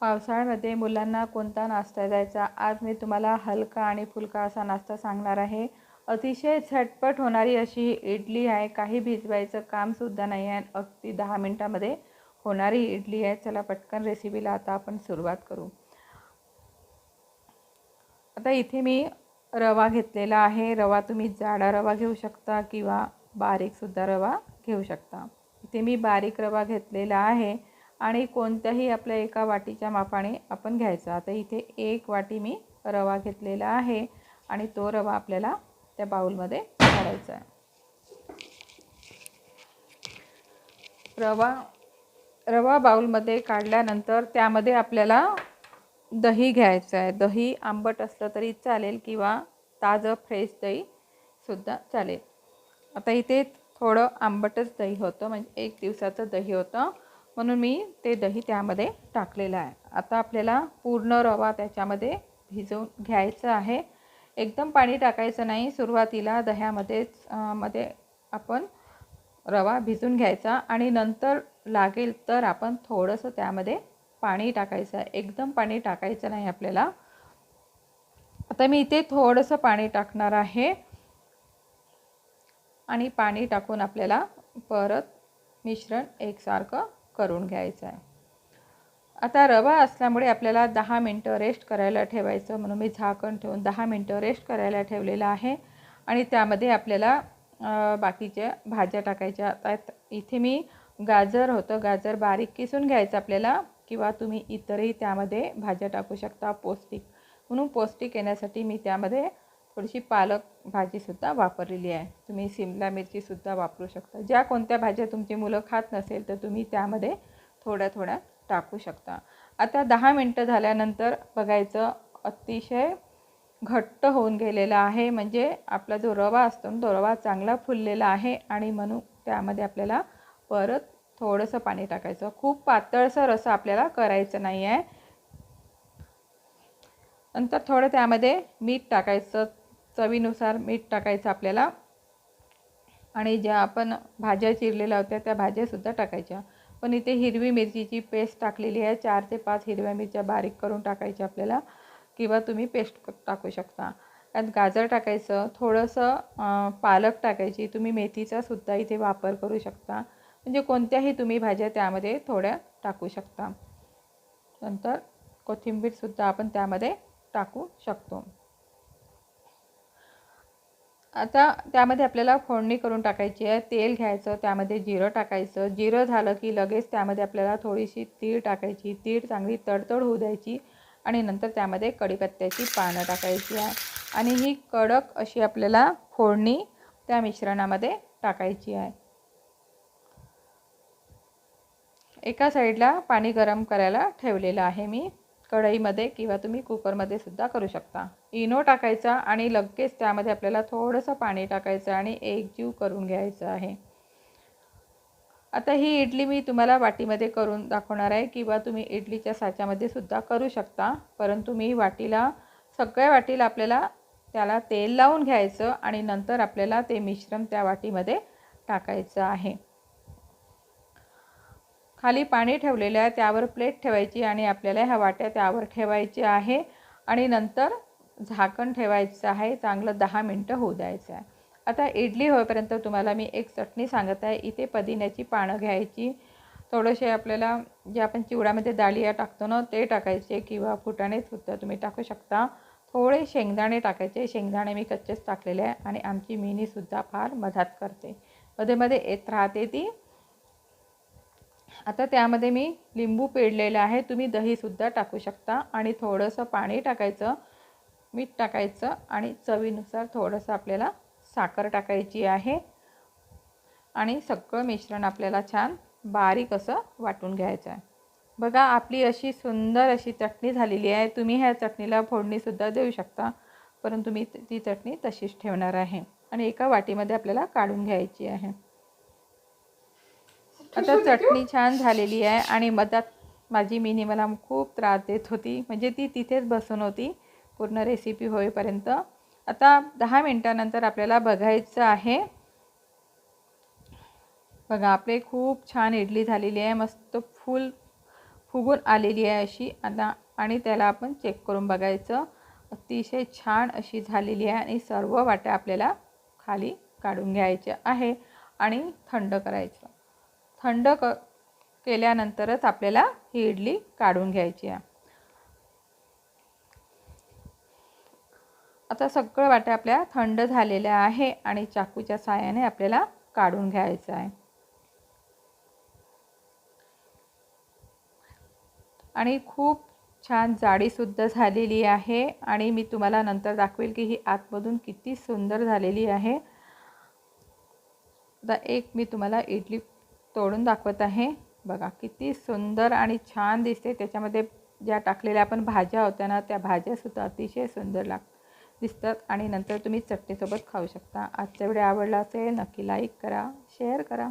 पावसाळ्यामध्ये मुलांना कोणता नाश्ता द्यायचा? आज मी तुम्हाला हलका आणि फुलका असा नाश्ता सांगणार आहे. अतिशय झटपट होणारी अशी ही इडली आहे. काही भिजवायचं कामसुद्धा नाही आहे. अगदी दहा मिनटामध्ये होणारी इडली आहे. चला पटकन रेसिपीला आता आपण सुरुवात करू. आता इथे मी रवा घेतलेला आहे. रवा तुम्ही जाडा रवा घेऊ शकता किंवा बारीकसुद्धा रवा घेऊ शकता. इथे मी बारीक रवा घेतलेला आहे. आणि कोणत्याही आपल्या एका वाटीच्या मापाने आपण घ्यायचा. आता इथे एक वाटी मी रवा घेतलेला आहे आणि तो रवा आपल्याला त्या बाऊलमध्ये काढायचा आहे. रवा रवा बाऊलमध्ये काढल्यानंतर त्यामध्ये आपल्याला दही घ्यायचं आहे. दही आंबट असलं तरी चालेल किंवा ताजं फ्रेश दहीसुद्धा चालेल. आता इथे थोडं आंबटच दही होतं म्हणजे एक दिवसाचं दही होतं. म्हणून मी ते दही त्यामध्ये टाकलेलं आहे. आता आपल्याला पूर्ण रवा त्याच्यामध्ये भिजवून घ्यायचं आहे. एकदम पाणी टाकायचं नाही. सुरुवातीला दह्यामध्येच मध्ये आपण रवा भिजून घ्यायचा आणि नंतर लागेल तर आपण थोडंसं त्यामध्ये पाणी टाकायचं. आहे एकदम पाणी टाकायचं नाही आपल्याला. आता मी इथे थोडंसं पाणी टाकणार आहे. आणि पाणी टाकून आपल्याला परत मिश्रण एकसारखं करून घ्यायचं आहे. आता रवा असल्यामुळे आपल्याला दहा मिनटं रेस्ट करायला ठेवायचं म्हणून मी झाकण ठेवून दहा मिनटं रेस्ट करायला ठेवलेलं आहे. आणि त्यामध्ये आपल्याला बाकीच्या भाज्या टाकायच्या आता इथे मी गाजर होतं. गाजर बारीक किसून घ्यायचं आपल्याला. किंवा तुम्ही इतरही त्यामध्ये भाज्या टाकू शकता पौष्टिक. म्हणून पौष्टिक येण्यासाठी मी त्यामध्ये थोडीशी पालक भाजीसुद्धा वापरलेली आहे. तुम्ही सिमला मिरचीसुद्धा वापरू शकता. ज्या कोणत्या भाज्या तुमची मुलं खात नसेल तर तुम्ही त्यामध्ये थोड्या थोड्या टाकू शकता. आता दहा मिनटं झाल्यानंतर बघायचं अतिशय घट्ट होऊन गेलेला आहे. म्हणजे आपला जो रवा असतो तो रवा चांगला फुललेला आहे आणि म्हणून त्यामध्ये आपल्याला परत थोडंसं पाणी टाकायचं. खूप पातळसर असं आपल्याला करायचं नाही आहे. नंतर थोडं त्यामध्ये मीठ टाकायचं. चवीनुसार मीठ टाकायचं आपल्याला. आणि ज्या आपण भाज्या चिरलेल्या होत्या त्या भाज्यासुद्धा टाकायच्या. पण इथे हिरवी मिरचीची पेस्ट टाकलेली आहे. चार ते पाच हिरव्या मिरच्या बारीक करून टाकायच्या आपल्याला. किंवा तुम्ही पेस्ट टाकू शकता. त्यात गाजर टाकायचं थोडंसं पालक टाकायची तुम्ही मेथीचा सुद्धा इथे वापर करू शकता. म्हणजे कोणत्याही तुम्ही भाज्या त्यामध्ये थोड्या टाकू शकता. नंतर कोथिंबीरसुद्धा आपण त्यामध्ये टाकू शकतो. आता त्यामध्ये आपल्याला फोडणी करून टाकायची आहे तेल घ्यायचं त्यामध्ये जिरं टाकायचं. जिरं झालं की लगेच त्यामध्ये आपल्याला थोडीशी तीळ टाकायची. तीळ चांगली तडतड होऊ द्यायची आणि नंतर त्यामध्ये कढीपत्त्याची पानं टाकायची आहे. आणि ही कडक अशी आपल्याला फोडणी त्या मिश्रणामध्ये टाकायची आहे. एका साईडला पाणी गरम करायला ठेवलेलं आहे मी. कढईमध्ये किंवा तुम्ही कुकरमध्ये सुद्धा करू शकता. इनो टाकायचा आणि लगेच त्यामध्ये आपल्याला थोडंसं पाणी टाकायचं आणि एकजीव करून घ्यायचं आहे. आता ही इडली मी तुम्हाला वाटीमध्ये करून दाखवणार आहे किंवा तुम्ही इडलीच्या साच्यामध्ये सुद्धा करू शकता. परंतु मी वाटीला सगळ्या वाटीला आपल्याला त्याला तेल लावून घ्यायचं आणि नंतर आपल्याला ते मिश्रण त्या वाटीमध्ये टाकायचं आहे. खाली पाणी ठेवलेलं आहे त्यावर प्लेट ठेवायची आणि आपल्याला ह्या वाट्या त्यावर ठेवायची आहे. आणि नंतर झाकण ठेवायचं आहे चांगलं दहा मिनटं होऊ द्यायचं आहे. आता इडली होईपर्यंत तुम्हाला मी एक चटणी सांगत आहे इथे पदिन्याची पानं घ्यायची. थोडेसे आपल्याला जे आपण चिवडामध्ये दालिया टाकतो ना ते टाकायचे किंवा फुटाणेसुद्धा तुम्ही टाकू शकता. थोडे शेंगदाणे टाकायचे शेंगदाणे मी कच्चेच टाकलेले आहे आणि आमची मिनीसुद्धा फार मदत करते. मध्ये मध्ये येत राहते ती. आता त्यामध्ये मी लिंबू पेडलेलं आहे. तुम्ही दहीसुद्धा टाकू शकता. आणि थोडंसं पाणी टाकायचं मीठ टाकायचं आणि चवीनुसार थोडंसं आपल्याला साखर टाकायची आहे. आणि सगळं मिश्रण आपल्याला छान बारीक असं वाटून घ्यायचं आहे. बघा आपली अशी सुंदर अशी चटणी झालेली आहे. तुम्ही ह्या चटणीला फोडणीसुद्धा देऊ शकता परंतु मी ती चटणी तशीच ठेवणार आहे. आणि एका वाटीमध्ये आपल्याला काढून घ्यायची आहे. आता चटणी छान झालेली आहे आणि मधात माझी मिनी मला खूप त्रास देत होती. म्हणजे ती तिथेच बसून होती. पूर्ण रेसिपी होईपर्यंत. आता दहा मिनटानंतर आपल्याला बघायचं आहे. बघा आपले खूप छान इडली झालेली आहे. मस्त फुल फुगून आलेली आहे अशी. आता आणि त्याला आपण चेक करून बघायचं. अतिशय छान अशी झालेली आहे आणि सर्व वाट्या आपल्याला खाली काढून घ्यायच्या आहे आणि थंड करायचं. थंड क केल्यानंतरच आपल्याला ही इडली काढून घ्यायची आहे. आता सगळं वाट्या आपल्या थंड झालेल्या आहे आणि चाकूच्या साहाय्याने आपल्याला काढून घ्यायचं आहे. आणि खूप छान जाडीसुद्धा झालेली आहे आणि मी तुम्हाला नंतर दाखवेल की ही आतमधून किती सुंदर झालेली आहे. आता एक मी तुम्हाला इडली तोडून दाखवत आहे. बघा किती सुंदर आणि छान दिसते. त्याच्यामध्ये ज्या टाकलेल्या आपण भाज्या होत्या ना त्या भाज्यासुद्धा अतिशय सुंदर लाग दिसतात. आणि नंतर तुम्ही चटणीसोबत खाऊ शकता. आजचा व्हिडिओ आवडला असेल नक्की लाईक करा शेअर करा.